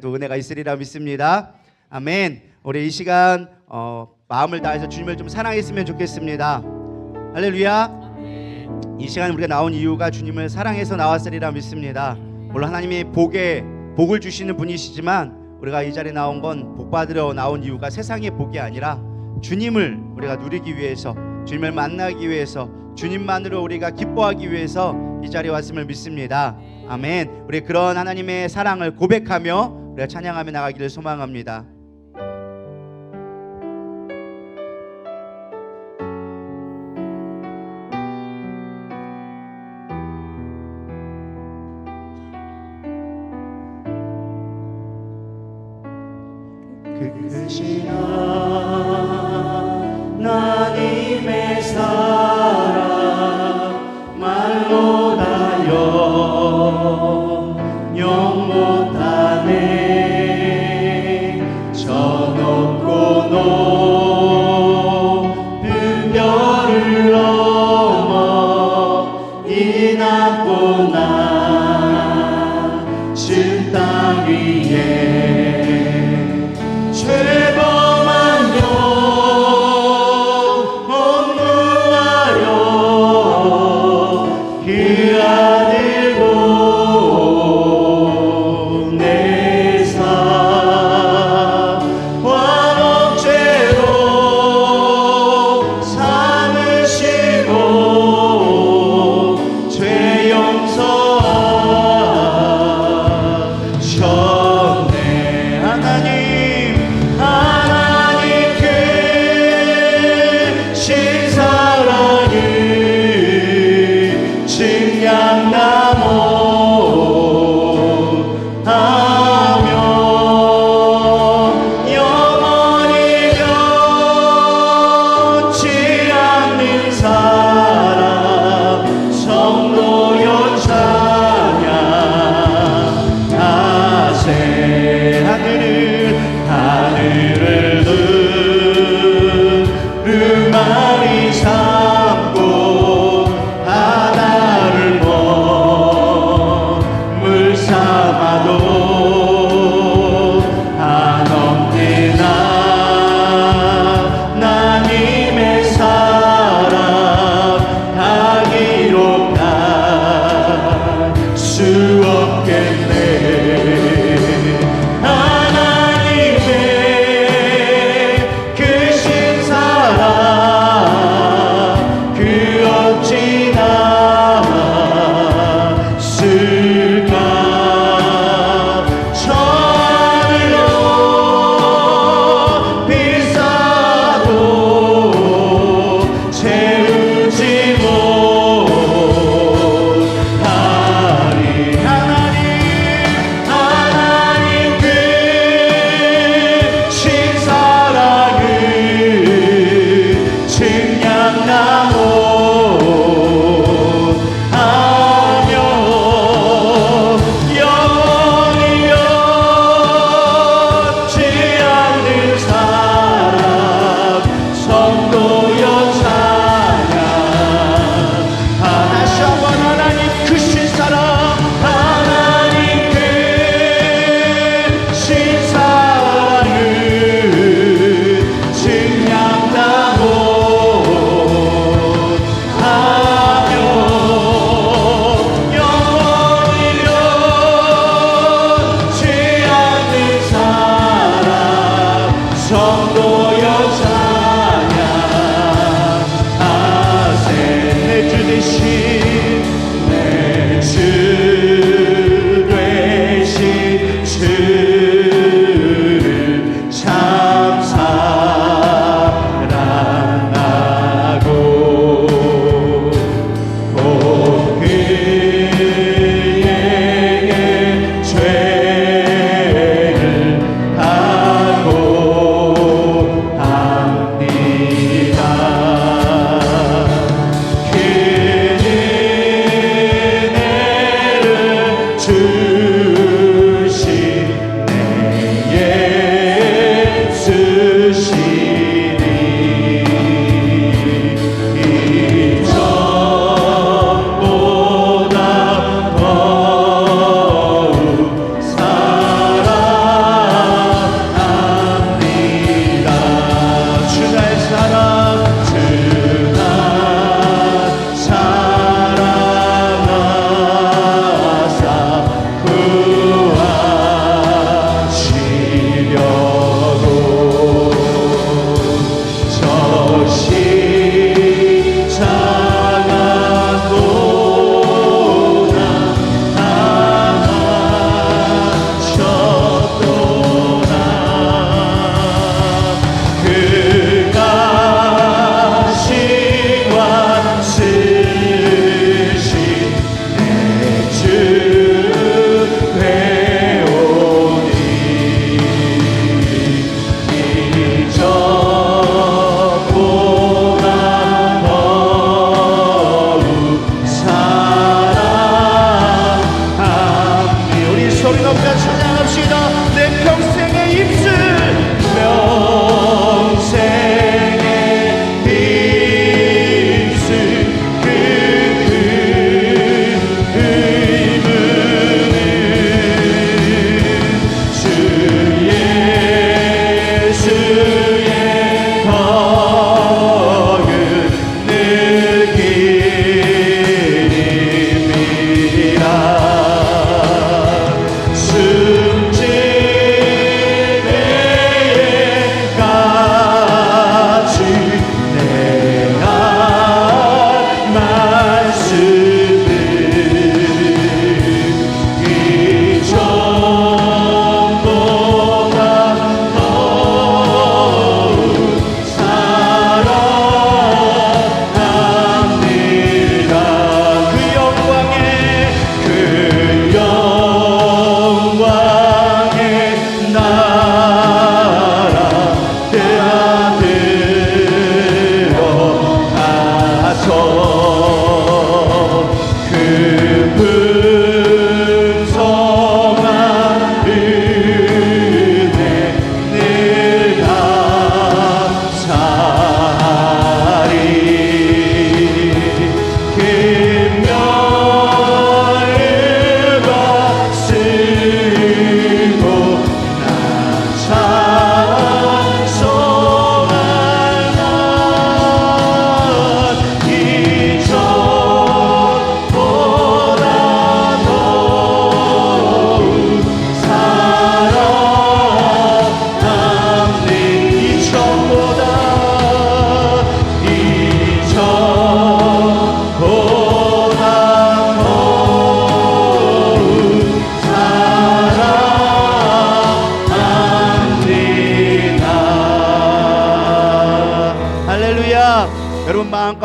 또 은혜가 있으리라 믿습니다. 아멘. 우리 이 시간 어, 마음을 다해서 주님을 좀 사랑했으면 좋겠습니다. 할렐루야. 이 시간 우리가 나온 이유가 주님을 사랑해서 나왔으리라 믿습니다. 물론 하나님이 복에 복을 주시는 분이시지만 우리가 이 자리에 나온 건 복 받으러 나온 이유가 세상의 복이 아니라 주님을 우리가 누리기 위해서 주님을 만나기 위해서 주님만으로 우리가 기뻐하기 위해서 이 자리에 왔음을 믿습니다. 아멘. 우리 그런 하나님의 사랑을 고백하며 우리가 찬양하며 나가기를 소망합니다. 그것이 하나님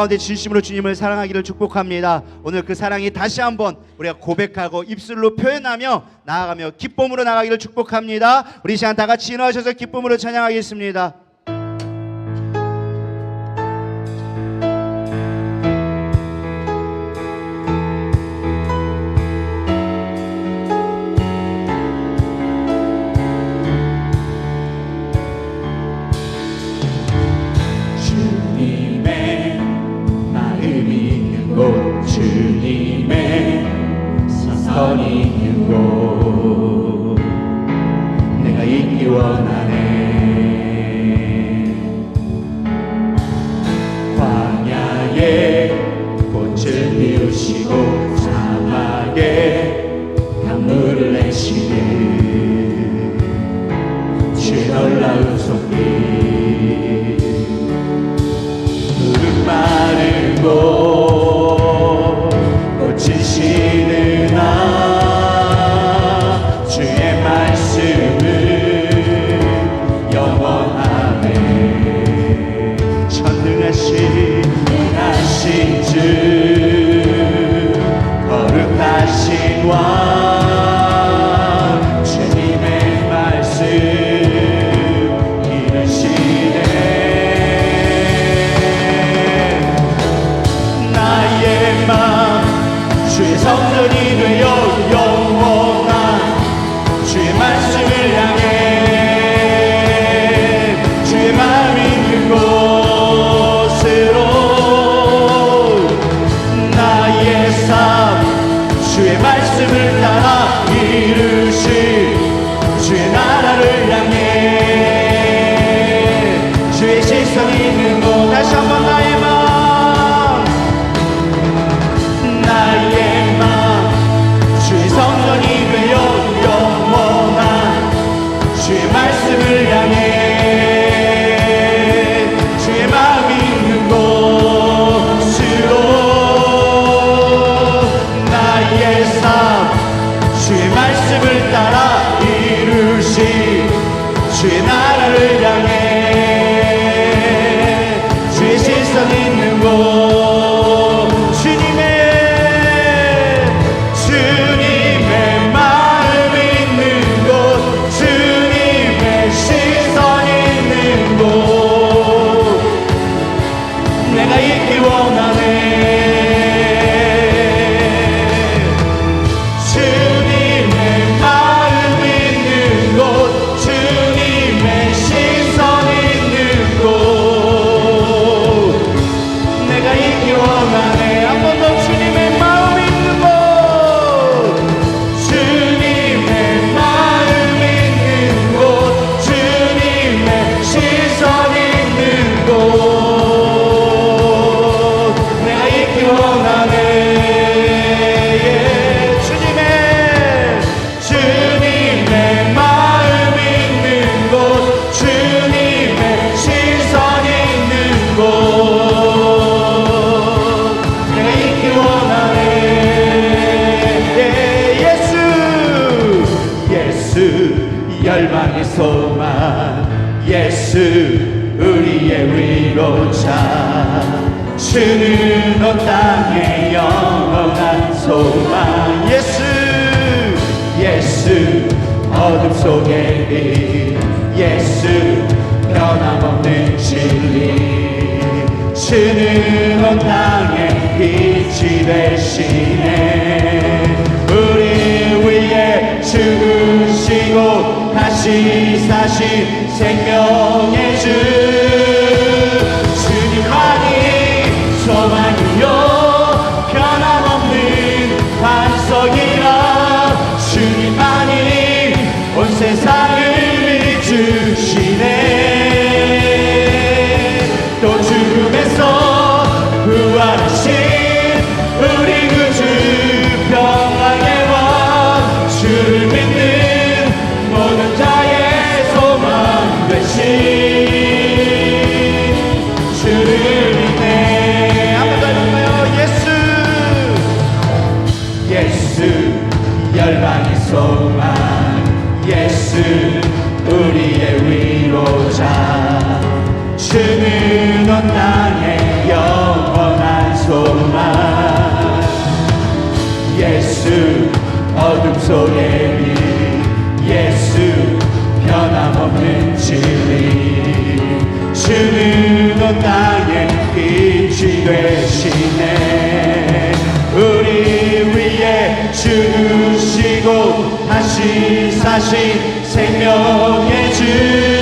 가운데 진심으로 주님을 사랑하기를 축복합니다. 오늘 그 사랑이 다시 한번 우리가 고백하고 입술로 표현하며 나아가며 기쁨으로 나가기를 축복합니다. 우리 시간 다 같이 인하셔서 기쁨으로 찬양하겠습니다. 주는 너 땅에 영원한 소망. 예수 예수 어둠 속에 빛 예수 변함없는 진리. 주는 너 땅에 빛이 되시네. 우리 위에 죽으시고 다시 사신 생명의 주. 소망. 예수 우리의 위로자. 주는 온 나의 영원한 소망. 예수 어둠 속에 빛 예수 변함없는 진리. 주는 온 나의 빛이 되시네. 지고 다시 사신 생명의 주.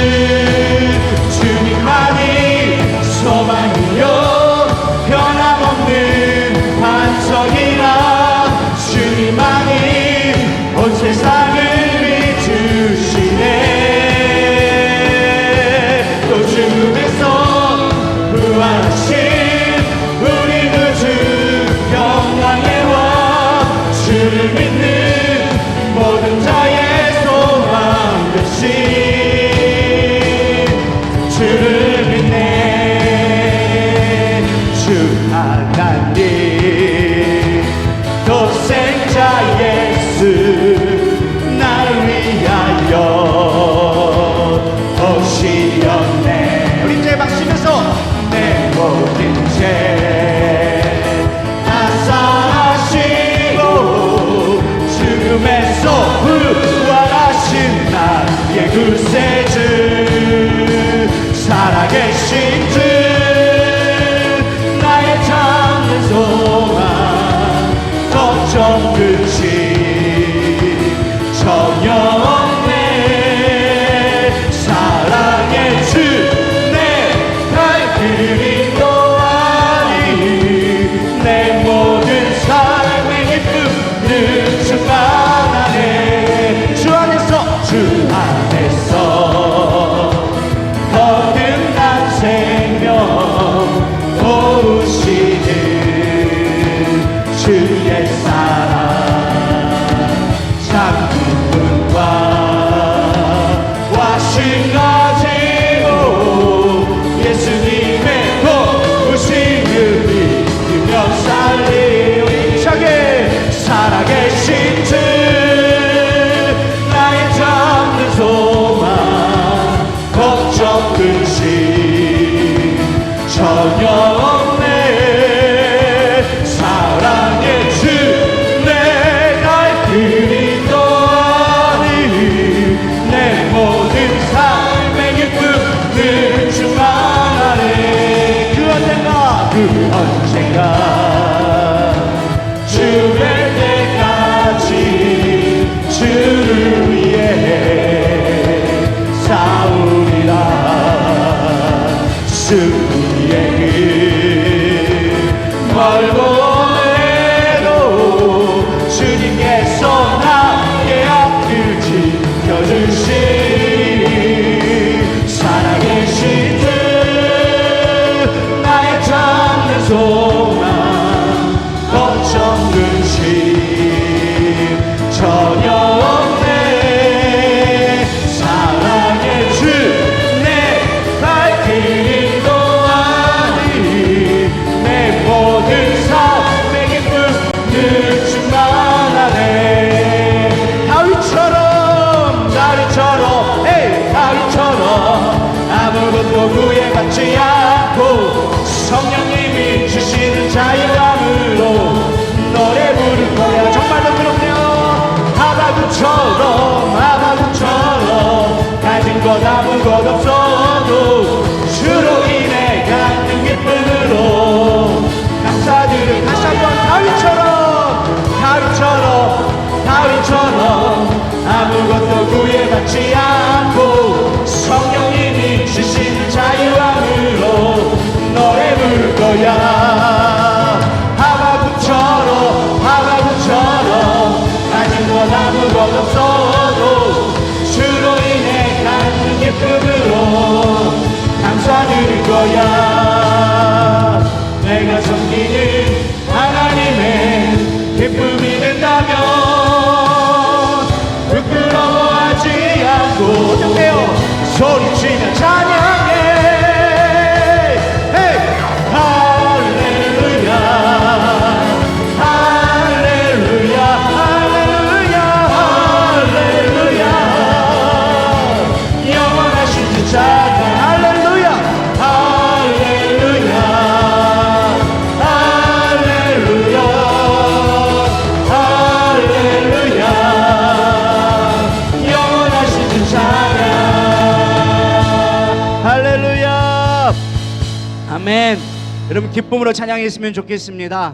소중해요? 소리치며 찬양. 여러분 기쁨으로 찬양했으면 좋겠습니다.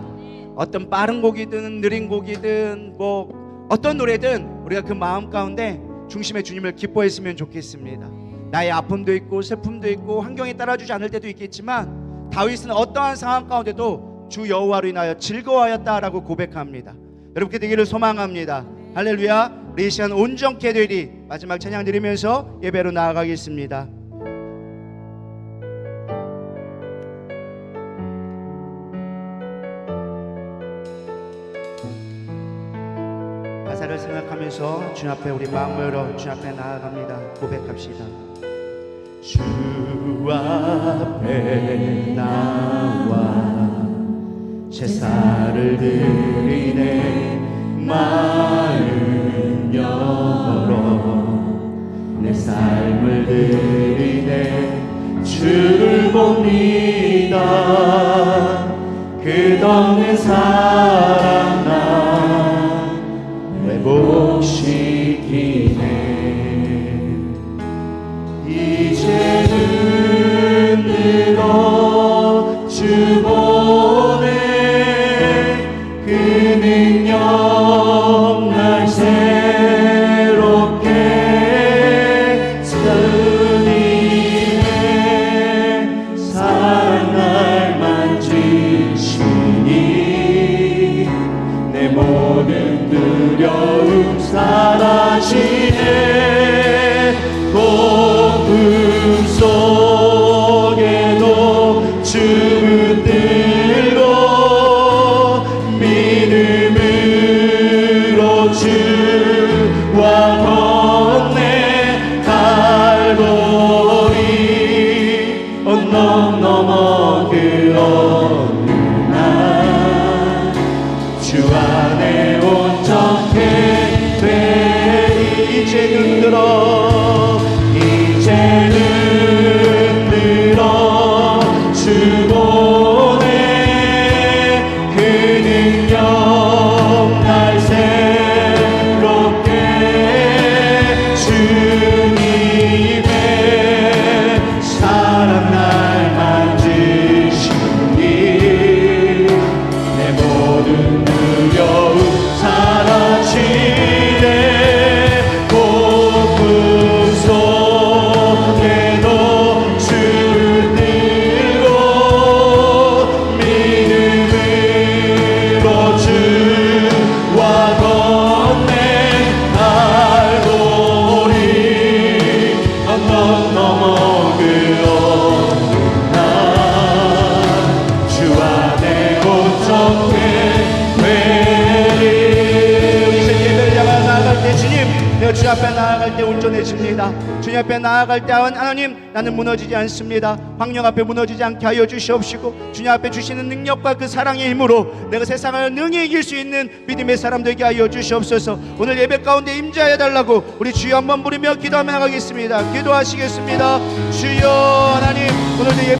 어떤 빠른 곡이든 느린 곡이든 뭐 어떤 노래든 우리가 그 마음 가운데 중심의 주님을 기뻐했으면 좋겠습니다. 나의 아픔도 있고 슬픔도 있고 환경이 따라주지 않을 때도 있겠지만 다윗은 어떠한 상황 가운데도 주 여호와로 인하여 즐거워하였다라고 고백합니다. 여러분께 되기를 소망합니다. 할렐루야. 우리 이 시간 온전케 되리 마지막 찬양 드리면서 예배로 나아가겠습니다. 생각하면서 주 앞에 우리 마음 열어 주 앞에 나아갑니다. 고백합시다. 주 앞에 나와 제사를 드리네 마음 열어 내 삶을 드리네 주를 봅니다 끝없는 사랑 이제는 들어 주님 앞에 나아갈 때 하나님 나는 무너지지 않습니다. 황령 앞에 무너지지 않게 하여 주시옵시고 주님 앞에 주시는 능력과 그 사랑의 힘으로 내가 세상을 능히 이길 수 있는 믿음의 사람 되게 하여 주시옵소서. 오늘 예배 가운데 임재하여 달라고 우리 주여 한번 부르며 기도하며 나가겠습니다. 기도하시겠습니다. 주여 하나님 오늘도 예배